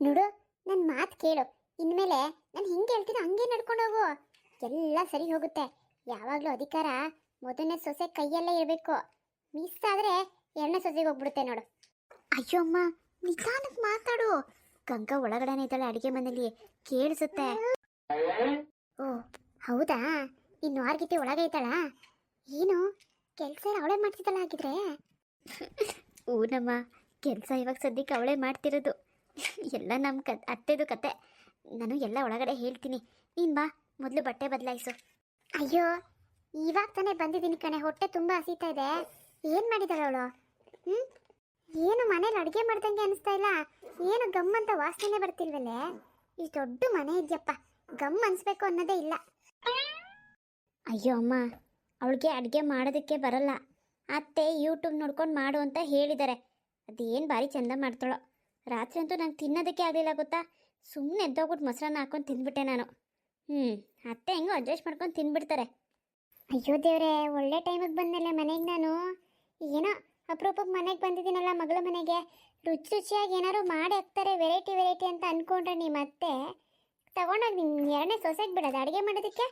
ನೋಡು ನನ್ನ ಮಾತು ಕೇಳು. ಇನ್ಮೇಲೆ ನಾನು ಹಿಂಗೆ ಹೇಳ್ತೀನಿ ಹಂಗೆ ನಡ್ಕೊಂಡು ಹೋಗು. ಎಲ್ಲ ಸರಿ ಹೋಗುತ್ತೆ. ಯಾವಾಗಲೂ ಅಧಿಕಾರ ಮೊದಲನೇ ಸೊಸೆ ಕೈಯಲ್ಲೇ ಇರಬೇಕು. ಮಿಸ್ ಆದರೆ ಎರಡನೇ ಸೊಸೆಗೆ ಹೋಗ್ಬಿಡುತ್ತೆ ನೋಡು. ಅಯ್ಯೋ ಅಮ್ಮ ನಿಧಾನಕ್ಕೆ ಮಾತಾಡು. ಗಂಗಾ ಒಳಗಡೆನೇ ಇದ್ದಾಳೆ ಅಡಿಗೆ ಮನೇಲಿ. ಕೇಳಿಸುತ್ತೆ. ಓ, ಹೌದಾ? ಇನ್ನು ಆರ್ಗಿತಿ ಒಳಗೆ ಇದ್ದಾಳ? ಏನು? ಕೆಲಸ ಅವಳೇ ಮಾಡ್ತಿದ್ದಾಳ ಹಾಗಿದ್ರೆ? ಊನಮ್ಮ, ಕೆಲಸ ಇವಾಗ ಸದ್ಯಕ್ಕೆ ಅವಳೇ ಮಾಡ್ತಿರೋದು. ಎಲ್ಲ ನಮ್ಮ ಕ ಅತ್ತೆದು ಕತೆ. ನಾನು ಎಲ್ಲ ಒಳಗಡೆ ಹೇಳ್ತೀನಿ. ನೀನು ಬಾ ಮೊದಲು ಬಟ್ಟೆ ಬದಲಾಯಿಸು. ಅಯ್ಯೋ ಇವಾಗ ತಾನೇ ಬಂದಿದ್ದೀನಿ ಕಣೆ. ಹೊಟ್ಟೆ ತುಂಬ ಹಸಿತಾ ಇದೆ. ಏನು ಮಾಡಿದಾಳೆ ಅವಳು? ಹ್ಞೂ ಏನು ಮನೇಲಿ ಅಡುಗೆ ಮಾಡ್ದಂಗೆ ಅನಿಸ್ತಾ ಇಲ್ಲ? ಏನು ಗಮ್ ಅಂತ ವಾಸನೆ ಬರ್ತಿಲ್ವಲ್ಲೇ ಇಷ್ಟು ದೊಡ್ಡ ಮನೆ ಇದೆಯಪ್ಪ. ಗಮ್ ಅನಿಸ್ಬೇಕು ಅನ್ನೋದೇ ಇಲ್ಲ. ಅಯ್ಯೋ ಅಮ್ಮ ಅವಳಿಗೆ ಅಡುಗೆ ಮಾಡೋದಕ್ಕೆ ಬರಲ್ಲ. ಅತ್ತೆ ಯೂಟ್ಯೂಬ್ ನೋಡ್ಕೊಂಡು ಮಾಡು ಅಂತ ಹೇಳಿದ್ದಾರೆ ಅದೇನು ಭಾರಿ ಚಂದ ಮಾಡ್ತಾಳೋ. ರಾತ್ರಿ ಅಂತೂ ನಂಗೆ ತಿನ್ನೋದಕ್ಕೆ ಆಗಲಿಲ್ಲ ಗೊತ್ತಾ? ಸುಮ್ಮನೆ ಎದ್ದೋಗ್ಬಿಟ್ಟು ಮೊಸರನ್ನ ಹಾಕೊಂಡು ತಿಂದ್ಬಿಟ್ಟೆ ನಾನು. ಹ್ಞೂ ಅತ್ತೆ ಹೆಂಗೋ ಅಡ್ಜಸ್ಟ್ ಮಾಡ್ಕೊಂಡು ತಿಂದ್ಬಿಡ್ತಾರೆ ಅಯ್ಯೋ ದೇವ್ರೆ, ಒಳ್ಳೆ ಟೈಮಿಗೆ ಬಂದಮೇಲೆ ಮನೆಗೆ ನಾನು? ಏನೋ ಅಪರೂಪಕ್ಕೆ ಮನೆಗೆ ಬಂದಿದ್ದೀನಲ್ಲ ಮಗಳ ಮನೆಗೆ. ರುಚಿ ರುಚಿಯಾಗಿ ಏನಾದ್ರು ಮಾಡಿ ಹಾಕ್ತಾರೆ ವೆರೈಟಿ ವೆರೈಟಿ ಅಂತ ಅಂದ್ಕೊಂಡ್ರೆ ನಿಮ್ಮ ಅತ್ತೆ ತಗೊಂಡೋಗಿ ನಿಮ್ಮ ಎರಡನೇ ಸೊಸೆಗೆ ಬಿಡೋದು ಅಡುಗೆ ಮಾಡೋದಕ್ಕೆ?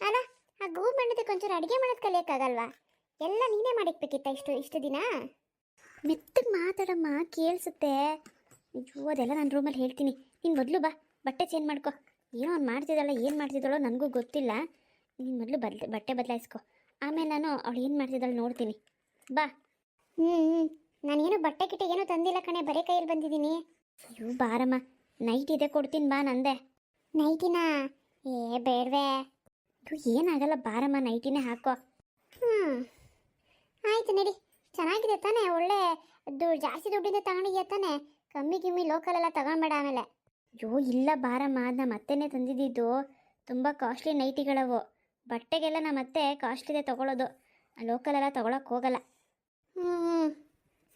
ಅಲ್ಲ ಆ ಗೂ ಮಾಡೋದಕ್ಕೆ ಒಂಚೂರು ಅಡುಗೆ ಮಾಡೋದು ಕಲಿಯೋಕ್ಕಾಗಲ್ವಾ? ಎಲ್ಲ ನೀನೇ ಮಾಡಿಕ್ಬೇಕಿತ್ತ ಇಷ್ಟು ಇಷ್ಟು ದಿನ? ಮೆತ್ತಗೆ ಮಾತಾಡಮ್ಮ, ಕೇಳಿಸುತ್ತೆ. ಅಯ್ಯೋ ಅದೆಲ್ಲ ನಾನು ರೂಮಲ್ಲಿ ಹೇಳ್ತೀನಿ. ನೀನು ಮೊದಲು ಬಾ ಬಟ್ಟೆ ಚೇಂಜ್ ಮಾಡ್ಕೊ. ಏನೋ ಅವ್ನು ಮಾಡ್ತಿದ್ದಾಳ ಏನು ಮಾಡ್ತಿದ್ದಾಳೋ ನನಗೂ ಗೊತ್ತಿಲ್ಲ. ನೀನು ಮೊದಲು ಬದ್ ಬಟ್ಟೆ ಬದಲಾಯಿಸ್ಕೊ. ಆಮೇಲೆ ನಾನು ಅವಳು ಏನು ಮಾಡ್ತಿದ್ದಾಳೆ ನೋಡ್ತೀನಿ. ಬಾ. ಹ್ಞೂ ಹ್ಞೂ ನಾನೇನು ಬಟ್ಟೆ ಗಿಟ್ಟೆ ಏನೂ ತಂದಿಲ್ಲ ಕಣೆ ಬರೀ ಕೈಯಲ್ಲಿ ಬಂದಿದ್ದೀನಿ. ಅಯ್ಯೋ ಬಾರಮ್ಮ ನೈಟ್ ಇದೆ ಕೊಡ್ತೀನಿ ಬಾ ನಂದೆ. ನೈಟಿನಾ ಏ ಬೇಡವೇ. ಇದು ಏನಾಗಲ್ಲ ಬಾರಮ್ಮ ನೈಟಿನೇ ಹಾಕೋ. ಹ್ಞೂ ಆಯಿತು ನಡಿ. ಚೆನ್ನಾಗಿದೆ ತಾನೇ ಒಳ್ಳೆ ದು ಜಾಸ್ತಿ ದುಡ್ಡಿಂದ ತಗೊಂಡಿದ್ಯಾ ತಾನೇ? ಕಮ್ಮಿ ಗಿಮ್ಮಿ ಲೋಕಲ್ ಎಲ್ಲ ತಗೊಂಬೇಡ ಆಮೇಲೆ. ಅಯ್ಯೋ, ಇಲ್ಲ ಬಾರಮ್ಮ ನಮ್ಮ ಅತ್ತೆನೇ ತಂದಿದ್ದಿದ್ದು ತುಂಬ ಕಾಸ್ಟ್ಲಿ ನೈಟಿಗಳವು ಬಟ್ಟೆಗೆಲ್ಲ ನಮ್ಮ ಅತ್ತೆ ಕಾಸ್ಟ್ಲಿದೆ ತೊಗೊಳೋದು. ಲೋಕಲ್ ಎಲ್ಲ ತಗೊಳಕ್ಕೆ ಹೋಗಲ್ಲ. ಹ್ಞೂ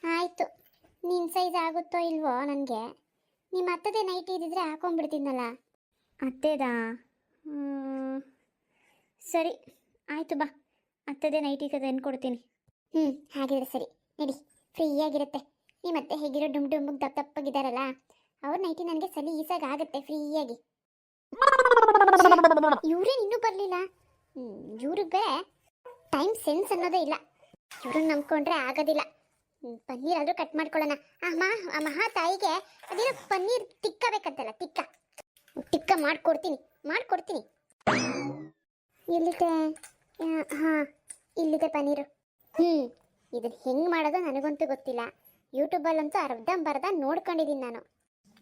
ಆಯಿತು. ನಿನ್ನ ಸೈಜ್ ಆಗುತ್ತೋ ಇಲ್ವೋ ನನಗೆ. ನಿಮ್ಮ ಅತ್ತದೇ ನೈಟಿ ಇದ್ದಿದ್ರೆ ಹಾಕೊಂಡ್ಬಿಡ್ತೀನಲ್ಲ. ಅತ್ತೇದಾ. ಸರಿ, ಆಯಿತು ಬಾ. ಅತ್ತದೇ ನೈಟಿ ತಂದು ಕೊಡ್ತೀನಿ ಹ್ಞೂ ಹಾಗಿದ್ರೆ ಸರಿ. ನಡಿ ಫ್ರೀಯಾಗಿರುತ್ತೆ ನಿಮ್ಮ ಮತ್ತೆ ಹೇಗಿರೋ ಡುಮ್ ಡುಂಬುಗ್ ದಪ್ಪ ದಪ್ಪಗಿದಾರಲ್ಲ ಅವ್ರ ನೈಟಿ ನನಗೆ ಸಲೀಸಾಗಿ ಆಗುತ್ತೆ ಫ್ರೀಯಾಗಿ. ಇವ್ರೇನು ಇನ್ನೂ ಬರಲಿಲ್ಲ. ಇವ್ರಿಗೆ ಬೇರೆ ಟೈಮ್ ಸೆನ್ಸ್ ಅನ್ನೋದೇ ಇಲ್ಲ. ಇವ್ರನ್ನ ನಂಬ್ಕೊಂಡ್ರೆ ಆಗೋದಿಲ್ಲ. ಪನ್ನೀರ್ ಆದರೂ ಕಟ್ ಮಾಡ್ಕೊಳ್ಳೋಣ. ಆ ಮಾ ಆ ಮಹಾ ತಾಯಿಗೆ ಅದೇನೋ ಪನ್ನೀರ್ ತಿಕ್ಕ ಬೇಕಂತಲ್ಲ ತಿಕ್ಕ ತಿಕ್ಕ ಮಾಡ್ಕೊಡ್ತೀನಿ ಮಾಡ್ಕೊಡ್ತೀನಿ. ಎಲ್ಲಿದೆ ಹಾಂ ಇಲ್ಲಿದೆ ಪನ್ನೀರು. ಹ್ಞೂ ಇದನ್ನ ಹೆಂಗೆ ಮಾಡೋದು ನನಗಂತೂ ಗೊತ್ತಿಲ್ಲ. ಯೂಟ್ಯೂಬಲ್ಲಂತೂ ಅರ್ಧಂಬರ್ಧ ನೋಡ್ಕೊಂಡಿದ್ದೀನಿ ನಾನು.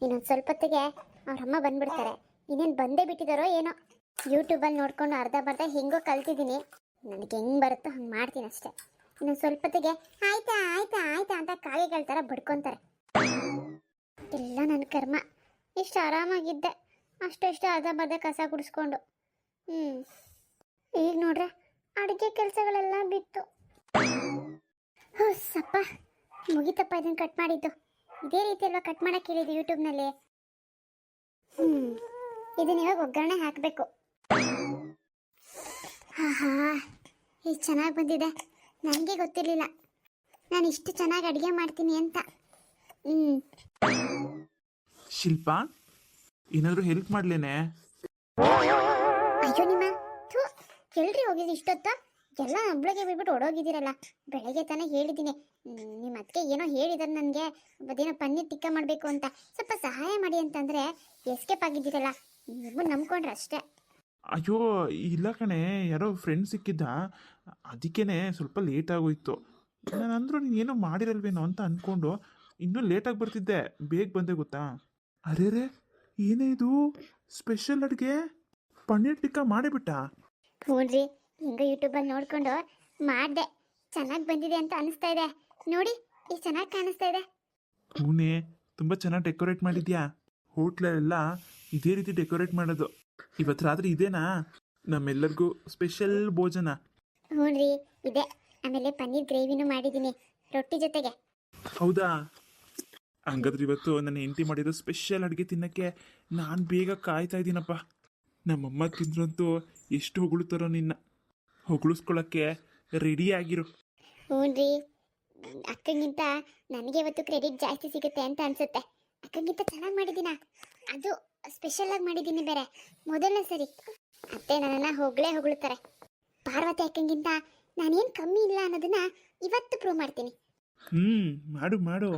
ಇನ್ನೊಂದು ಸ್ವಲ್ಪ ಹೊತ್ತಿಗೆ ಅವ್ರಮ್ಮ ಬಂದ್ಬಿಡ್ತಾರೆ. ಇನ್ನೇನು ಬಂದೇ ಬಿಟ್ಟಿದಾರೋ ಏನೋ. ಯೂಟ್ಯೂಬಲ್ಲಿ ನೋಡ್ಕೊಂಡು ಅರ್ಧ ಬರ್ಧ ಹೆಂಗೋ ಕಲ್ತಿದ್ದೀನಿ ನನಗೆ ಹೆಂಗೆ ಬರುತ್ತೋ ಹಂಗೆ ಮಾಡ್ತೀನಿ ಅಷ್ಟೇ. ಇನ್ನೊಂದು ಸ್ವಲ್ಪ ಹೊತ್ತಿಗೆ ಆಯ್ತಾ ಆಯ್ತಾ ಆಯ್ತಾ ಅಂತ ಕಾಗೆಗಳ ಥರ ಬಡ್ಕೊತಾರೆ. ಎಲ್ಲ ನನ್ನ ಕರ್ಮ. ಇಷ್ಟು ಆರಾಮಾಗಿದ್ದೆ. ಅಷ್ಟು ಅರ್ಧ ಬರ್ಧ ಕಸ ಗುಡಿಸ್ಕೊಂಡು. ಹ್ಞೂ ಈಗ ನೋಡ್ರೆ ಅಡುಗೆ ಕೆಲಸಗಳೆಲ್ಲ ಬಿತ್ತು. ಸಪ್ಪ ಮುಗಿತಪ್ಪ ಇದನ್ನು ಕಟ್ ಮಾಡಿದ್ದು. ಇದೇ ರೀತಿ ಅಲ್ವಾ ಕಟ್ ಮಾಡಕ್ಕೆ ಹೇಳಿದ್ದು ಯೂಟ್ಯೂಬ್ನಲ್ಲಿ ಹ್ಞೂ ಇದನ್ನ ಇವಾಗ ಒಗ್ಗರಣೆ ಹಾಕಬೇಕು. ಹಾ ಹಾ ಇದು ಚೆನ್ನಾಗಿ ಬಂದಿದೆ. ನನಗೆ ಗೊತ್ತಿರಲಿಲ್ಲ. ನಾನು ಇಷ್ಟು ಚೆನ್ನಾಗಿ ಅಡುಗೆ ಮಾಡ್ತೀನಿ ಅಂತ. ಹ್ಞೂ ಶಿಲ್ಪ ಏನಾದರೂ ಹೆಲ್ಪ್ ಮಾಡ್ಲೇನೆ? ಅಯ್ಯೋ ನಿಮ್ಮ ಥೂ ಎಲ್ರಿ ಹೋಗಿದ್ದು ಇಷ್ಟೊತ್ತ? ಎಲ್ಲ ಒಬ್ಳಿಗೆ ಬಿಟ್ಬಿಟ್ಟು ಓಡೋಗಿದ್ದೀರಲ್ಲ. ಬೆಳಗ್ಗೆ ತಾನೇ ಹೇಳಿದ್ದೀನಿ. ಹ್ಮ್, ನಿಮ್ಮ ಅತ್ತಿಗೆ ಏನೋ ಹೇಳಿದಾರೆ ನನಗೆ. ಅದೇನೋ ಪನ್ನೀರ್ ಟಿಕ್ಕ ಮಾಡಬೇಕು ಅಂತ. ಸ್ವಲ್ಪ ಸಹಾಯ ಮಾಡಿ ಅಂತಂದರೆ ಎಸ್ಕೇಪ್ ಆಗಿದ್ದೀರಲ್ಲ. ನೀವು ನಂಬ್ಕೊಂಡ್ರೆ ಅಷ್ಟೇ. ಅಯ್ಯೋ ಇಲ್ಲ ಕಣೆ. ಯಾರೋ ಫ್ರೆಂಡ್ ಸಿಕ್ಕಿದ್ದ. ಅದಕ್ಕೇನೆ ಸ್ವಲ್ಪ ಲೇಟ್ ಆಗೋಯ್ತು. ನಾನು ಅಂದ್ರು ನೀನು ಏನೋ ಮಾಡಿರಲ್ವೇನೋ ಅಂತ ಅಂದ್ಕೊಂಡು ಇನ್ನೂ ಲೇಟಾಗಿ ಬರ್ತಿದ್ದೆ. ಬೇಗ ಬಂದೆ ಗೊತ್ತಾ? ಅರೆ ರೇ ಏನೇ ಇದು? ಸ್ಪೆಷಲ್ ಅಡುಗೆ? ಪನ್ನೀರ್ ಟಿಕ್ಕ ಮಾಡಿಬಿಟ್ಟ ಹ್ಞೂನ್ರಿ. ಹಿಂಗೆ ಯೂಟ್ಯೂಬಲ್ಲಿ ನೋಡ್ಕೊಂಡು ಮಾಡಿದೆ. ಚೆನ್ನಾಗಿ ಬಂದಿದೆ ಅಂತ ಅನಿಸ್ತಾ ಇದೆ. ನೋಡಿ ಎಷ್ಟು ಚೆನ್ನಾಗಿ ಕಾಣಿಸ್ತಾ ಇದೆ. ಹೂನೇ ತುಂಬ ಚೆನ್ನಾಗಿ ಡೆಕೋರೇಟ್ ಮಾಡಿದ್ಯಾ? ಹೋಟ್ಲೆಲ್ಲ ಇದೇ ರೀತಿ ಡೆಕೋರೇಟ್ ಮಾಡೋದು. ಇವತ್ತು ರಾತ್ರಿ ಇದೇನಾ? ನಮ್ಮೆಲ್ಲರಿಗೂ ಸ್ಪೆಷಲ್ ಭೋಜನ. ಹ್ಞೂನ್ರಿ ಇದೆ. ಆಮೇಲೆ ಪನ್ನೀರ್ ಗ್ರೇವಿನು ಮಾಡಿದ್ದೀನಿ ರೊಟ್ಟಿ ಜೊತೆಗೆ. ಹೌದಾ? ಹಂಗಾದ್ರೆ ಇವತ್ತು ನನ್ನ ಹೆಂಡತಿ ಮಾಡಿದ ಸ್ಪೆಷಲ್ ಅಡುಗೆ ತಿನ್ನಕ್ಕೆ ನಾನು ಬೇಗ ಕಾಯ್ತಾ ಇದ್ದೀನಪ್ಪ. ನಮ್ಮಮ್ಮ ತಿಂದ್ರಂತೂ ಎಷ್ಟು ಹೊಗಳುತ್ತಾರೋ ನಿನ್ನ. ಹೊಗಳಿಸ್ಕೊಳ್ಳೋಕ್ಕೆ ರೆಡಿ ಆಗಿರು. ಹ್ಞೂನ್ರಿ ಅಕ್ಕಗಿಂತ ನನಗೆ ಇವತ್ತು ಕ್ರೆಡಿಟ್ ಜಾಸ್ತಿ ಸಿಗುತ್ತೆ ಅಂತ ಅನ್ಸುತ್ತೆ. ಅಕ್ಕಗಿಂತ ಚೆನ್ನಾಗಿ ಮಾಡಿದ್ದೀನ? ಅದು ಸ್ಪೆಷಲ್ ಆಗಿ ಮಾಡಿದ್ದೀನಿ ಬೇರೆ. ಮೊದಲನೇ ಸರಿ. ಅತ್ತೆ ನನ್ನನ್ನ ಹೊಗಳೇ ಹೊಗಳುತ್ತಾರೆ ಪಾರ್ವತಿ ಅಕ್ಕಂಗಿಂತ ನಾನೇನು ಕಮ್ಮಿ ಇಲ್ಲ ಅನ್ನೋದನ್ನ ಇವತ್ತು ಪ್ರೂವ್ ಮಾಡ್ತೀನಿ. ಹ್ಮ್ ಮಾಡು ಮಾಡು.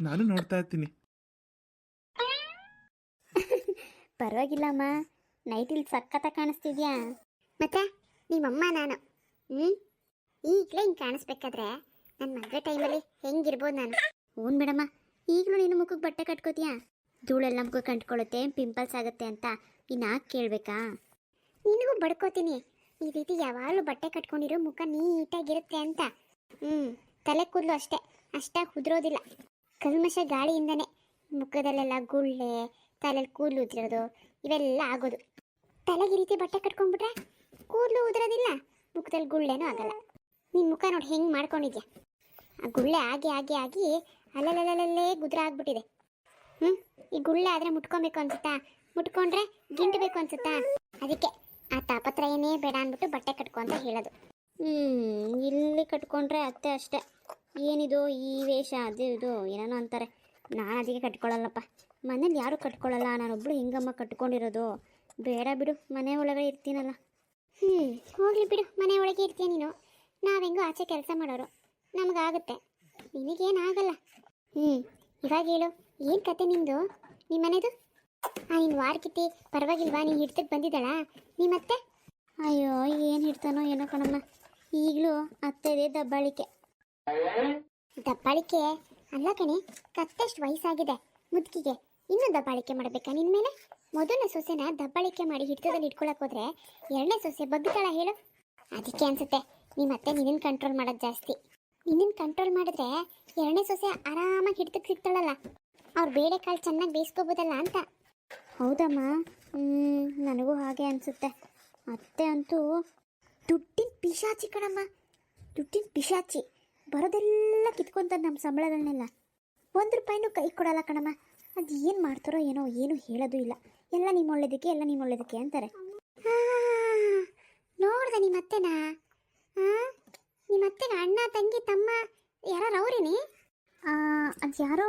ನಾನು ನೋಡ್ತಾ ಇರ್ತೀನಿ. ಪರವಾಗಿಲ್ಲಮ್ಮ ನೈಟಿಲ್ ಸಕ್ಕತ್ತ ಕಾಣಿಸ್ತಿದ್ಯಾ? ಮತ್ತೆ? ನಿಮ್ಮಮ್ಮ ನಾನು. ಹ್ಮ್? ಈಗಲೇ ಹಿಂಗೆ ಕಾಣಿಸ್ಬೇಕಾದ್ರೆ ನನ್ನ ಮದುವೆ ಟೈಮಲ್ಲಿ ಹೆಂಗಿರ್ಬೋದು ನಾನು? ಹ್ಞೂ ಮೇಡಮ್ಮ. ಈಗಲೂ ನೀನು ಮುಖಕ್ಕೆ ಬಟ್ಟೆ ಕಟ್ಕೋತೀಯಾ? ಧೂಳೆಲ್ಲ ಮುಖಕ್ಕೆ ಕಂಟ್ಕೊಳ್ಳುತ್ತೆ ಪಿಂಪಲ್ಸ್ ಆಗುತ್ತೆ ಅಂತ ಇನ್ನು ಕೇಳಬೇಕಾ? ನಿನಗೂ ಬಡ್ಕೋತೀನಿ. ಈ ರೀತಿ ಯಾವಾಗಲೂ ಬಟ್ಟೆ ಕಟ್ಕೊಂಡಿರೋ ಮುಖ ನೀಟಾಗಿರುತ್ತೆ ಅಂತ. ಹ್ಞೂ, ತಲೆ ಕೂದಲು ಅಷ್ಟೇ. ಅಷ್ಟಾಗಿ ಉದುರೋದಿಲ್ಲ. ಕಲ್ಮಶ ಗಾಳಿಯಿಂದನೇ ಮುಖದಲ್ಲೆಲ್ಲ ಗುಳ್ಳೆ ತಲೆಯಲ್ಲಿ ಕೂದಲು ಉದ್ರೋದು, ಇವೆಲ್ಲ ಆಗೋದು. ತಲೆಗೆ ಈ ರೀತಿ ಬಟ್ಟೆ ಕಟ್ಕೊಂಡ್ಬಿಟ್ರೆ ಕೂದಲು ಉದುರೋದಿಲ್ಲ ಮುಖದಲ್ಲಿ ಗುಳ್ಳೆನೂ ಆಗಲ್ಲ. ನಿನ್ನ ಮುಖ ನೋಡಿ ಹೆಂಗೆ ಮಾಡ್ಕೊಂಡಿದ್ಯಾ? ಗುಳ್ಳೆ ಆಗಿ ಆಗಿ ಆಗಿ ಅಲ್ಲಲ್ಲಲ್ಲೇ ಗುದ್ರ ಆಗ್ಬಿಟ್ಟಿದೆ. ಹ್ಞೂ ಈ ಗುಳ್ಳೆ ಆದರೆ ಮುಟ್ಕೊಬೇಕು ಅನ್ಸುತ್ತಾ? ಮುಟ್ಕೊಂಡ್ರೆ ಗಿಂಟಬೇಕು ಅನ್ಸುತ್ತಾ? ಅದಕ್ಕೆ ಆ ತಾಪತ್ರ ಏನೇ ಬೇಡ ಅಂದ್ಬಿಟ್ಟು ಬಟ್ಟೆ ಕಟ್ಕೊ ಅಂತ ಹೇಳೋದು. ಹ್ಞೂ ಇಲ್ಲಿ ಕಟ್ಕೊಂಡ್ರೆ ಅತ್ತೆ ಅಷ್ಟೇ. ಏನಿದು ಈ ವೇಷ, ಅದು ಇದು, ಏನೇನೋ ಅಂತಾರೆ. ನಾನು ಅದಕ್ಕೆ ಕಟ್ಕೊಳ್ಳಲ್ಲಪ್ಪ ಮನೇಲಿ ಯಾರು ಕಟ್ಕೊಳ್ಳಲ್ಲ ನಾನೊಬ್ಳು ಹಿಂಗಮ್ಮ ಕಟ್ಕೊಂಡಿರೋದು. ಬೇಡ ಬಿಡು, ಮನೆ ಒಳಗಡೆ ಇರ್ತೀನಲ್ಲ. ಹ್ಞೂ ಹೋಗ್ಲಿ ಬಿಡು, ಮನೆ ಒಳಗೆ ಇರ್ತೀಯ ನೀನು. ನಾವೆಂಗೂ ಆಚೆ ಕೆಲಸ ಮಾಡೋರು. ನಮಗಾಗುತ್ತೆ. ನಿನಗೇನಾಗಲ್ಲ. ಹ್ಞೂ ಇವಾಗ ಹೇಳು. ಏನು ಕತೆ ನಿಂದು? ನಿಮ್ಮ ಮನೆದು ಆ ನಿನ್ನ ವಾರಕಿತ್ತಿ ಪರವಾಗಿಲ್ವಾ? ನೀನು ಹಿಡ್ತಕ್ಕೆ ನೀ ಮತ್ತೆ ಅಯ್ಯೋ, ಏನು ಹಿಡ್ತಾನೋ ಏನೋ ಕಣಮ್ಮ. ಈಗಲೂ ಅತ್ತೆದೇ ದಬ್ಬಾಳಿಕೆ. ದಬ್ಬಾಳಿಕೆ? ಅಲ್ಲ ಕಣೆ, ಕತ್ತೆಷ್ಟು ವಯಸ್ಸಾಗಿದೆ. ಮುದುಕಿಗೆ ಇನ್ನೂ ದಬ್ಬಾಳಿಕೆ ಮಾಡಬೇಕಾ ನಿನ್ನ ಮೇಲೆ? ಮೊದಲನೇ ಸೊಸೆನ ದಬ್ಬಾಳಿಕೆ ಮಾಡಿ ಹಿಡ್ತದಲ್ಲಿ ಇಟ್ಕೊಳಕ್ ಹೋದ್ರೆ ಎರಡನೇ ಸೊಸೆ ಬಗ್ತಾಳ ಹೇಳು. ಅದಕ್ಕೆ ಅನ್ಸುತ್ತೆ ನಿಮ್ಮ ಅತ್ತೆ ನಿನ್ನ ಕಂಟ್ರೋಲ್ ಮಾಡೋದು ಜಾಸ್ತಿ. ನಿನ್ನನ್ನು ಕಂಟ್ರೋಲ್ ಮಾಡಿದ್ರೆ ಎರಡನೇ ಸೊಸೆ ಆರಾಮಾಗಿ ಹಿಡ್ತಕ್ಕೆ ಸಿಗ್ತಾಳಲ್ಲ. ಅವ್ರು ಬೇಳೆ ಕಾಳು ಚೆನ್ನಾಗಿ ಬೇಯಿಸ್ಕೋಬೋದಲ್ಲ ಅಂತ. ಹೌದಮ್ಮ. ನನಗೂ ಹಾಗೆ ಅನಿಸುತ್ತೆ. ಅತ್ತೆ ಅಂತೂ ದುಡ್ಡಿನ ಪಿಶಾಚಿ ಕಣಮ್ಮ. ದುಡ್ಡಿನ ಪಿಶಾಚಿ. ಬರೋದೆಲ್ಲ ಕಿತ್ಕೊಂತಾರೆ ನಮ್ಮ ಸಂಬಳಗಳನ್ನೆಲ್ಲ ಒಂದು ರೂಪಾಯಿನೂ ಕೈ ಕೊಡಲ್ಲ ಕಣಮ್ಮ. ಅದು ಏನು ಮಾಡ್ತಾರೋ ಏನೋ ಏನು ಹೇಳೋದು ಇಲ್ಲ. ಎಲ್ಲ ನಿಮ್ಮ ಒಳ್ಳೇದಕ್ಕೆ, ಎಲ್ಲ ನಿಮ್ಮ ಒಳ್ಳೇದಕ್ಕೆ ಅಂತಾರೆ. ನೋಡ್ದೆ ನಿಮ್ಮ ಅತ್ತೆನಾ. ಹಾಂ ನಿಮ್ಮ ಅತ್ತೆಗೆ ಅಣ್ಣ, ತಂಗಿ, ತಮ್ಮ ಯಾರು ಅವರೇನಿ? ಅದು ಯಾರೋ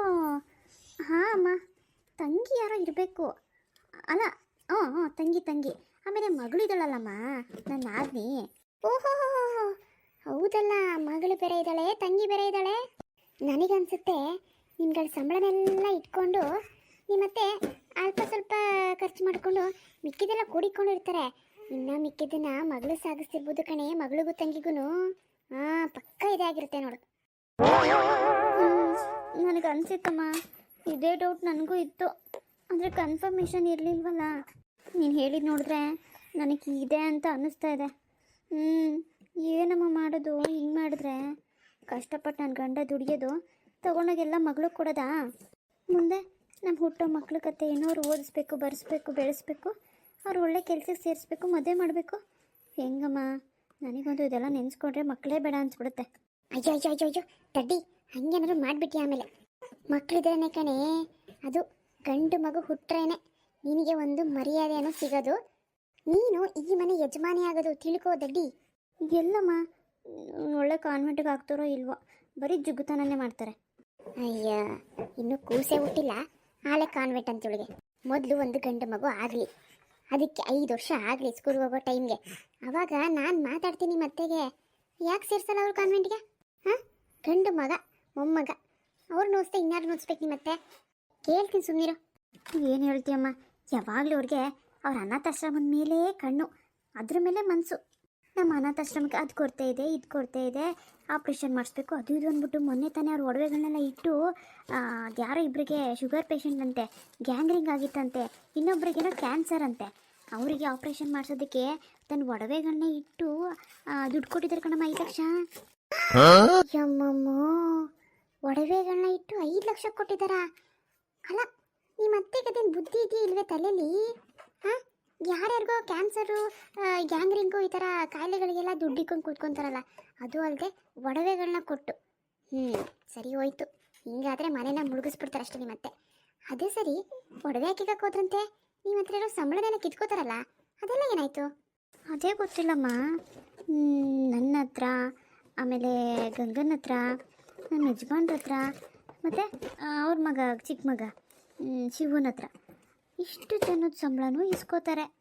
ಹಾಂ, ಅಮ್ಮ. ತಂಗಿ ಯಾರೋ ಇರಬೇಕು. ಅಲ್ಲ ಹ್ಞೂ ಹ್ಞೂ ತಂಗಿ ತಂಗಿ. ಆಮೇಲೆ ಮಗಳು ಇದ್ದಾಳಲ್ಲಮ್ಮ ನನ್ನ ಆದ್ನಿ ಓಹೋ ಹೌದಲ್ಲ, ಮಗಳು ಬೇರೆ ಇದ್ದಾಳೆ, ತಂಗಿ ಬೇರೆ ಇದ್ದಾಳೆ? ನನಗನ್ಸುತ್ತೆ, ನಿಮ್ಗಳ ಸಂಬಳನೆಲ್ಲ ಇಟ್ಕೊಂಡು ನಿಮ್ಮತ್ತೆ ಅಲ್ಪ ಸ್ವಲ್ಪ ಖರ್ಚು ಮಾಡಿಕೊಂಡು ಮಿಕ್ಕಿದೆಲ್ಲ ಕೂಡಿಕೊಂಡಿರ್ತಾರೆ. ಇನ್ನು ಮಿಕ್ಕಿದ್ದನ್ನ ಮಗಳು ಸಾಗಿಸ್ತಿರ್ಬೋದು ಕಣೆ, ಮಗಳಿಗೂ ತಂಗಿಗೂ ಹಾಂ, ಪಕ್ಕ ಇದಾಗಿರುತ್ತೆ ನೋಡು. ನನಗೆ ಅನ್ಸಿತ್ತಮ್ಮ, ಇದೇ ಡೌಟ್ ನನಗೂ ಇತ್ತು. ಅಂದರೆ ಕನ್ಫರ್ಮೇಷನ್ ಇರಲಿಲ್ವಲ್ಲ? ನೀನು ಹೇಳಿದ್ ನೋಡಿದ್ರೆ ನನಗೆ ಇದೆ ಅಂತ ಅನ್ನಿಸ್ತಾ ಇದೆ. ಹ್ಞೂ ಏನಮ್ಮ ಮಾಡೋದು? ಹಿಂಗೆ ಮಾಡಿದ್ರೆ? ಕಷ್ಟಪಟ್ಟು ನನ್ನ ಗಂಡ ದುಡಿಯೋದು, ತಗೊಂಡೋಗೆಲ್ಲ ಮಗಳು ಕೊಡೋದಾ? ಮುಂದೆ ನಮ್ಮ ಹುಟ್ಟೋ ಮಕ್ಳ ಕತೆ ಏನೋರು ಓದಿಸ್ಬೇಕು, ಬರೆಸ್ಬೇಕು, ಬೆಳೆಸ್ಬೇಕು, ಅವ್ರು ಒಳ್ಳೆ ಕೆಲ್ಸಕ್ಕೆ ಸೇರಿಸ್ಬೇಕು, ಮದುವೆ ಮಾಡಬೇಕು. ಹೆಂಗಮ್ಮ? ನನಗೊಂದು ಇದೆಲ್ಲ ನೆನೆಸ್ಕೊಂಡ್ರೆ ಮಕ್ಕಳೇ ಬೇಡ ಅನ್ಸ್ಬಿಡುತ್ತೆ. ಅಯ್ಯೋ ಅಯ್ಯೋ ಅಯ್ಯೋ ಅಯ್ಯೋ, ತಡ್ಡಿ. ಹಂಗೇನಾದ್ರು ಮಾಡಿಬಿಟ್ಟಿ ಆಮೇಲೆ. ಮಕ್ಕಳಿದ್ರೇನೆ ಕಣೆ, ಅದು ಗಂಡು ಮಗು ಹುಟ್ಟ್ರೇನೆ ನಿನಗೆ ಒಂದು ಮರ್ಯಾದೆಯನ್ನು ಸಿಗೋದು. ನೀನು ಈ ಮನೆ ಯಜಮಾನಿ ಆಗೋದು ತಿಳ್ಕೋ ದಡ್ಡಿ. ಎಲ್ಲಮ್ಮ ಒಳ್ಳೆ ಕಾನ್ವೆಂಟ್ಗೆ ಹಾಕ್ತಾರೋ ಇಲ್ವೋ, ಬರೀ ಜುಗ್ಗುತನೇ ಮಾಡ್ತಾರೆ. ಅಯ್ಯ, ಇನ್ನು ಕೂಸೆ ಹುಟ್ಟಿಲ್ಲ ಆಳೆ ಕಾನ್ವೆಂಟ್ ಅಂತೇಳಿಗೆ ಮೊದಲು ಒಂದು ಗಂಡು ಮಗು ಆಗಲಿ. ಅದಕ್ಕೆ ಐದು ವರ್ಷ ಆಗಲಿ ಸ್ಕೂಲ್ಗೆ ಹೋಗೋ ಟೈಮ್ಗೆ ಅವಾಗ ನಾನು ಮಾತಾಡ್ತೀನಿ ಮತ್ತೆಗೆ. ಯಾಕೆ ಸೇರ್ಸಲ್ಲ ಅವ್ರು ಕಾನ್ವೆಂಟ್ಗೆ ಹಾಂ? ಗಂಡು ಮಗ, ಮೊಮ್ಮಗ. ಅವ್ರು ನೋಡಿಸ್ದೆ ಇನ್ಯಾರು ನೋಡಿಸ್ಬೇಕು ನಿಮ್ಮತ್ತೆ ಕೇಳ್ತೀನಿ ಸುಮ್ಮನಿರು ಏನು ಹೇಳ್ತೀಯಮ್ಮ? ಯಾವಾಗಲೂ ಅವ್ರಿಗೆ ಅವ್ರ ಅನಾಥಾಶ್ರಮದ ಮೇಲೆ ಕಣ್ಣು, ಅದ್ರ ಮೇಲೆ ಮನಸ್ಸು ನಮ್ಮ ಅನಾಥಾಶ್ರಮಕ್ಕೆ ಅದು ಕೊಡ್ತಾ ಇದೆ, ಇದು ಕೊಡ್ತಾ ಇದೆ, ಆಪ್ರೇಷನ್ ಮಾಡಿಸ್ಬೇಕು, ಅದು ಇದು ಅಂದ್ಬಿಟ್ಟು ಮೊನ್ನೆ ತಾನೇ ಅವ್ರ ಒಡವೆಗಳನ್ನೆಲ್ಲ ಇಟ್ಟು ಯಾರೋ ಇಬ್ಬರಿಗೆ ಶುಗರ್ ಪೇಷಂಟ್ ಅಂತೆ, ಗ್ಯಾಂಗ್ರಿಂಗ್ ಆಗಿತ್ತಂತೆ, ಇನ್ನೊಬ್ರಿಗೇನೋ ಕ್ಯಾನ್ಸರ್ ಅಂತೆ, ಅವರಿಗೆ ಆಪ್ರೇಷನ್ ಮಾಡಿಸೋದಕ್ಕೆ ತನ್ನ ಒಡವೆಗಳನ್ನ ಇಟ್ಟು ದುಡ್ಡು ಕೊಟ್ಟಿದ್ದಾರೆ ಕಣಮ್ಮ, ಐದು ಲಕ್ಷ. ಒಡವೆಗಳನ್ನ ಇಟ್ಟು ಐದು ಲಕ್ಷ ಕೊಟ್ಟಿದ್ದಾರಾ? ಅಲ್ಲ ನಿಮ್ಮ ಅತ್ತೆಗೆ ಬುದ್ಧಿ ಇದೆಯಾ ಇಲ್ವೇ ತಲೆಯಲ್ಲಿ? ಹಾಂ? ಯಾರ್ಯಾರಿಗೋ ಕ್ಯಾನ್ಸರು ಗ್ಯಾಂಗ್ರಿಂಗು ಈ ಥರ ಕಾಯಿಲೆಗಳಿಗೆಲ್ಲ ದುಡ್ಡು ಇಕ್ಕೊಂಡು ಕೂತ್ಕೊಂತಾರಲ್ಲ, ಅದು ಅಲ್ಲದೆ ಒಡವೆಗಳನ್ನ ಕೊಟ್ಟು. ಹ್ಞೂ ಸರಿ ಹೋಯ್ತು. ಹಿಂಗಾದ್ರೆ ಮನೇನ ಮುಳುಗಿಸ್ಬಿಡ್ತಾರೆ ಅಷ್ಟೇ ನಿಮ್ಮ ಅತ್ತೆ. ಅದೇ ಸರಿ, ಒಡವೆ ಹಾಕಿಗಕ್ಕೆ ಹೋದ್ರಂತೆ ನಿಮ್ಮ ಹತ್ರ ಇರೋ ಸಂಬಳನೆಲ್ಲ ಕಿತ್ಕೋತಾರಲ್ಲ, ಅದೆಲ್ಲ ಏನಾಯಿತು? ಅದೇ ಗೊತ್ತಿಲ್ಲಮ್ಮ. ನನ್ನ ಹತ್ರ, ಆಮೇಲೆ ಗಂಗನ ಹತ್ರ ನನ್ನ ಯಜಮಾನ್ರ ಹತ್ರ, ಮತ್ತು ಅವ್ರ ಮಗ ಚಿಕ್ಕ ಮಗ ಶಿವನ ಹತ್ರ. ಇಷ್ಟು ಜನದ ಸಂಬಳನೂ ಇಸ್ಕೋತಾರೆ.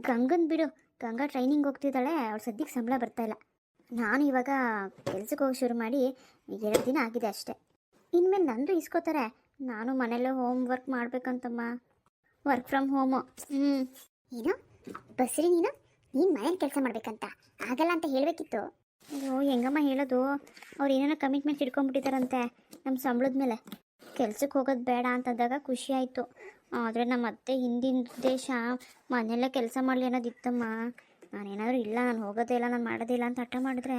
ಗಂಗನ್ ಬಿಡು, ಗಂಗಾ ಟ್ರೈನಿಂಗ್ ಹೋಗ್ತಿದ್ದಾಳೆ, ಅವ್ಳು ಸದ್ಯಕ್ಕೆ ಸಂಬಳ ಬರ್ತಾ ಇಲ್ಲ. ನಾನು ಇವಾಗ ಕೆಲ್ಸಕ್ಕೆ ಹೋಗಿ ಶುರು ಮಾಡಿ ಎರಡು ದಿನ ಆಗಿದೆ ಅಷ್ಟೇ. ಇನ್ಮೇಲೆ ನಂದು ಇಸ್ಕೋತಾರೆ. ನಾನು ಮನೇಲೇ home work ಮಾಡ್ಬೇಕಂತಮ್ಮ. Work from home. ಹ್ಞೂ ಏನು? ಬಸ್ರಿ ನೀನು? ನೀನು ಮನೇಲಿ ಕೆಲಸ ಮಾಡ್ಬೇಕಂತ? ಆಗಲ್ಲ ಅಂತ ಹೇಳಬೇಕಿತ್ತು. ಅಯ್ಯೋ, ಹೆಂಗಮ್ಮ ಹೇಳೋದು? ಅವ್ರು ಏನೇನೋ ಕಮಿಟ್ಮೆಂಟ್ ಇಟ್ಕೊಂಡ್ಬಿಟ್ಟಿದ್ದಾರಂತೆ ನಮ್ಮ ಸಂಬಳದ ಮೇಲೆ. ಕೆಲ್ಸಕ್ಕೆ ಹೋಗೋದು ಬೇಡ ಅಂತಂದಾಗ ಖುಷಿ ಆಯಿತು. ಆದರೆ ನಮ್ಮ ಅತ್ತೆ ಹಿಂದಿನ ಉದ್ದೇಶ ಮನೆಯಲ್ಲೇ ಕೆಲಸ ಮಾಡಲಿ ಅನ್ನೋದಿತ್ತಮ್ಮ. ನಾನೇನಾದರೂ ಇಲ್ಲ ನಾನು ಹೋಗೋದೇ ಇಲ್ಲ ನಾನು ಮಾಡೋದೇ ಇಲ್ಲ ಅಂತ ಹಠ ಮಾಡಿದ್ರೆ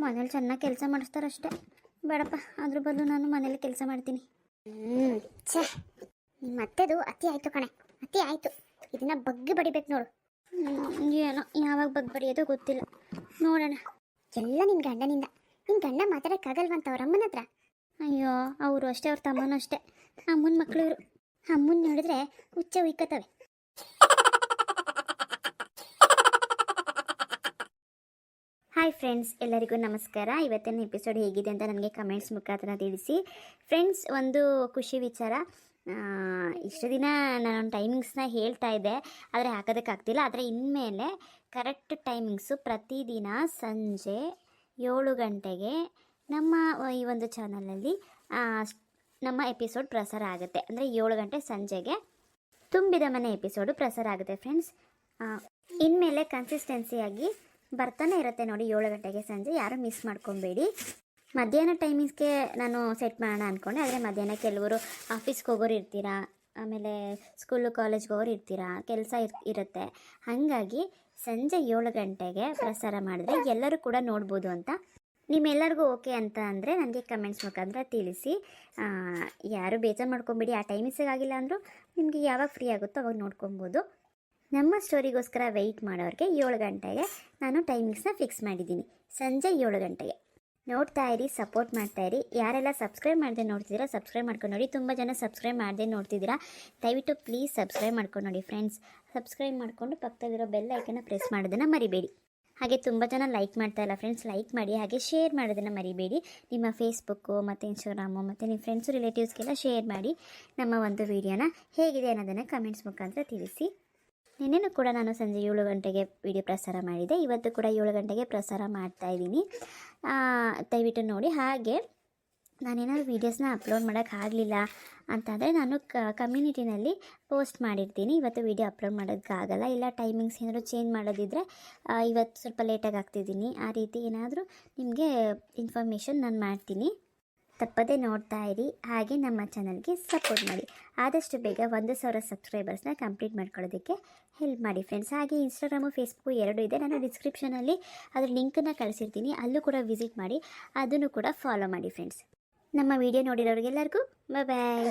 ಮನೇಲಿ ಚೆನ್ನಾಗಿ ಕೆಲಸ ಮಾಡಿಸ್ತಾರಷ್ಟೇ. ಬೇಡಪ್ಪ ಅದ್ರ ಬದಲು ನಾನು ಮನೇಲಿ ಕೆಲಸ ಮಾಡ್ತೀನಿ. ಹ್ಞೂ ಛೇ. ನಿಮ್ಮ ಅತ್ತೆದು ಅತಿ ಆಯಿತು ಕಣೆ ಅತಿ ಆಯಿತು. ಇದನ್ನ ಬಗ್ಗಿ ಬಡಿಬೇಕು ನೋಡು. ಏನೋ ಯಾವಾಗ ಬಗ್ಗೆ ಬಡಿಯೋದು ಗೊತ್ತಿಲ್ಲ. ನೋಡೋಣ. ಎಲ್ಲ ನಿನ್ನ ಗಂಡನಿಂದ. ನಿನ್ನ ಗಂಡ ಮಾತಾಡೋಕ್ಕಾಗಲ್ವಂತ ಅವ್ರ ಅಮ್ಮನ ಹತ್ರ? ಅಯ್ಯೋ ಅವರು ಅಷ್ಟೇ ಅವ್ರ ತಮ್ಮನೂ ಅಷ್ಟೇ. ಅಮ್ಮನ ಮಕ್ಕಳು ಇವರು ಅಮ್ಮನ ನೋಡಿದ್ರೆ ಹುಚ್ಚ ಉಯ್ಕೋತವೆ ಹಾಯ್ ಫ್ರೆಂಡ್ಸ್ ಎಲ್ಲರಿಗೂ ನಮಸ್ಕಾರ. ಇವತ್ತಿನ ಎಪಿಸೋಡ್ ಹೇಗಿದೆ ಅಂತ ನನಗೆ ಕಮೆಂಟ್ಸ್ ಮುಖಾಂತರ ತಿಳಿಸಿ. ಫ್ರೆಂಡ್ಸ್ ಒಂದು ಖುಷಿ ವಿಚಾರ. ಇಷ್ಟು ದಿನ ನಾನು ಟೈಮಿಂಗ್ಸ್ನ ಹೇಳ್ತಾ ಇದ್ದೆ, ಆದರೆ ಹಾಕೋದಕ್ಕಾಗ್ತಿಲ್ಲ ಆದರೆ ಇನ್ಮೇಲೆ ಕರೆಕ್ಟ್ ಟೈಮಿಂಗ್ಸು ಪ್ರತಿದಿನ ಸಂಜೆ ಏಳು ಗಂಟೆಗೆ ನಮ್ಮ ಈ ಒಂದು ಚಾನಲಲ್ಲಿ ನಮ್ಮ ಎಪಿಸೋಡ್ ಪ್ರಸಾರ ಆಗುತ್ತೆ. ಅಂದರೆ ಏಳು ಗಂಟೆ ಸಂಜೆಗೆ ತುಂಬಿದ ಮನೆ ಎಪಿಸೋಡು ಪ್ರಸಾರ ಆಗುತ್ತೆ ಫ್ರೆಂಡ್ಸ್. ಇನ್ಮೇಲೆ ಕನ್ಸಿಸ್ಟೆನ್ಸಿಯಾಗಿ ಬರ್ತಾನೆ ಇರುತ್ತೆ ನೋಡಿ ಏಳು ಗಂಟೆಗೆ ಸಂಜೆ. ಯಾರು ಮಿಸ್ ಮಾಡ್ಕೊಬೇಡಿ. ಮಧ್ಯಾಹ್ನ ಟೈಮಿಂಗ್ಸ್ಗೆ ನಾನು ಸೆಟ್ ಮಾಡೋಣ ಅಂದ್ಕೊಂಡೆ ಆದರೆ ಮಧ್ಯಾಹ್ನ ಕೆಲವರು ಆಫೀಸ್ಗೆ ಹೋಗೋರು ಇರ್ತೀರಾ, ಆಮೇಲೆ ಸ್ಕೂಲು ಕಾಲೇಜ್ಗೆ ಹೋಗೋರು ಇರ್ತೀರಾ, ಕೆಲಸ ಇರ್, ಇರುತ್ತೆ. ಹಾಗಾಗಿ ಸಂಜೆ ಏಳು ಗಂಟೆಗೆ ಪ್ರಸಾರ ಮಾಡಿದ್ರೆ ಎಲ್ಲರೂ ಕೂಡ ನೋಡ್ಬೋದು ಅಂತ ನಿಮ್ಮೆಲ್ಲರಿಗೂ ಓಕೆ ಅಂತ ಅಂದರೆ ನನಗೆ ಕಮೆಂಟ್ಸ್ ಮುಖಾಂತರ ತಿಳಿಸಿ. ಯಾರು ಬೇಜಾರು ಮಾಡ್ಕೊಂಬಿಡಿ, ಆ ಟೈಮಿಂಗ್ಸಿಗೆ ಆಗಿಲ್ಲ ಅಂದರೂ ನಿಮಗೆ ಯಾವಾಗ ಫ್ರೀ ಆಗುತ್ತೋ ಅವಾಗ ನೋಡ್ಕೊಬೋದು. ನಮ್ಮ ಸ್ಟೋರಿಗೋಸ್ಕರ ವೆಯ್ಟ್ ಮಾಡೋರಿಗೆ ಏಳು ಗಂಟೆಗೆ ನಾನು ಟೈಮಿಂಗ್ಸ್ನ ಫಿಕ್ಸ್ ಮಾಡಿದ್ದೀನಿ. ಸಂಜೆ ಏಳು ಗಂಟೆಗೆ. ನೋಡ್ತಾ ಇರಿ ಸಪೋರ್ಟ್ ಮಾಡ್ತಾ ಇರಿ. ಯಾರೆಲ್ಲ ಸಬ್ಸ್ಕ್ರೈಬ್ ಮಾಡದೆ ನೋಡ್ತಿದ್ದೀರಾ ಸಬ್ಸ್ಕ್ರೈಬ್ ಮಾಡ್ಕೊಂಡು ನೋಡಿ. ತುಂಬ ಜನ ಸಬ್ಸ್ಕ್ರೈಬ್ ಮಾಡದೆ ನೋಡ್ತಿದ್ದೀರಾ. ದಯವಿಟ್ಟು ಪ್ಲೀಸ್ ಸಬ್ಸ್ಕ್ರೈಬ್ ಮಾಡ್ಕೊಂಡು ನೋಡಿ ಫ್ರೆಂಡ್ಸ್ ಸಬ್ಸ್ಕ್ರೈಬ್ ಮಾಡಿಕೊಂಡು ಪಕ್ಕದಲ್ಲಿರೋ ಬೆಲ್ ಐಕನ್ನ ಪ್ರೆಸ್ ಮಾಡೋದನ್ನು ಮರಿಬೇಡಿ. ಹಾಗೆ ತುಂಬ ಜನ ಲೈಕ್ ಮಾಡ್ತಾ ಇಲ್ಲ ಫ್ರೆಂಡ್ಸ್ ಲೈಕ್ ಮಾಡಿ, ಹಾಗೆ ಶೇರ್ ಮಾಡೋದನ್ನು ಮರಿಬೇಡಿ. ನಿಮ್ಮ ಫೇಸ್ಬುಕ್ಕು ಮತ್ತು ಇನ್ಸ್ಟಾಗ್ರಾಮು ಮತ್ತು ನಿಮ್ಮ ಫ್ರೆಂಡ್ಸು ರಿಲೇಟಿವ್ಸ್ಗೆಲ್ಲ ಶೇರ್ ಮಾಡಿ ನಮ್ಮ ಒಂದು ವಿಡಿಯೋನ ಹೇಗಿದೆ ಅನ್ನೋದನ್ನು ಕಮೆಂಟ್ಸ್ ಮುಖಾಂತರ ತಿಳಿಸಿ. ನಿನ್ನೆನೂ ಕೂಡ ನಾನು ಸಂಜೆ ಏಳು ಗಂಟೆಗೆ ವಿಡಿಯೋ ಪ್ರಸಾರ ಮಾಡಿದೆ ಇವತ್ತು ಕೂಡ ಏಳು ಗಂಟೆಗೆ ಪ್ರಸಾರ ಮಾಡ್ತಾ ಇದ್ದೀನಿ. ದಯವಿಟ್ಟು ನೋಡಿ. ಹಾಗೆ ನಾನೇನಾದ್ರು ವೀಡಿಯೋಸ್ನ ಅಪ್ಲೋಡ್ ಮಾಡೋಕ್ಕಾಗಲಿಲ್ಲ ಅಂತಂದರೆ ನಾನು ಕ ಕಮ್ಯುನಿಟಿನಲ್ಲಿ ಪೋಸ್ಟ್ ಮಾಡಿರ್ತೀನಿ. ಇವತ್ತು ವೀಡಿಯೋ ಅಪ್ಲೋಡ್ ಮಾಡೋಕ್ಕಾಗಲ್ಲ ಇಲ್ಲ ಟೈಮಿಂಗ್ಸ್ ಏನಾದರೂ ಚೇಂಜ್ ಮಾಡೋದಿದ್ರೆ ಇವತ್ತು ಸ್ವಲ್ಪ ಲೇಟಾಗಿ ಆಗ್ತಿದ್ದೀನಿ. ಆ ರೀತಿ ಏನಾದರೂ ನಿಮಗೆ ಇನ್ಫಾರ್ಮೇಷನ್ ನಾನು ಮಾಡ್ತೀನಿ. ತಪ್ಪದೇ ನೋಡ್ತಾ ಇರಿ. ಹಾಗೆ ನಮ್ಮ ಚಾನಲ್ಗೆ ಸಪೋರ್ಟ್ ಮಾಡಿ. ಆದಷ್ಟು ಬೇಗ ಒಂದು ಸಾವಿರ ಸಬ್ಸ್ಕ್ರೈಬರ್ಸ್ನ ಕಂಪ್ಲೀಟ್ ಮಾಡ್ಕೊಳ್ಳೋದಕ್ಕೆ ಹೆಲ್ಪ್ ಮಾಡಿ ಫ್ರೆಂಡ್ಸ್ ಹಾಗೆ ಇನ್ಸ್ಟಾಗ್ರಾಮು ಫೇಸ್ಬುಕ್ಕು ಎರಡು ಇದೆ. ನಾನು ಡಿಸ್ಕ್ರಿಪ್ಷನಲ್ಲಿ ಅದ್ರ ಲಿಂಕನ್ನು ಕಳಿಸಿರ್ತೀನಿ. ಅಲ್ಲೂ ಕೂಡ ವಿಸಿಟ್ ಮಾಡಿ. ಅದನ್ನು ಕೂಡ ಫಾಲೋ ಮಾಡಿ ಫ್ರೆಂಡ್ಸ್ ನಮ್ಮ ವಿಡಿಯೋ ನೋಡಿರೋರಿಗೆಲ್ಲರಿಗೂ ಬಾಯ್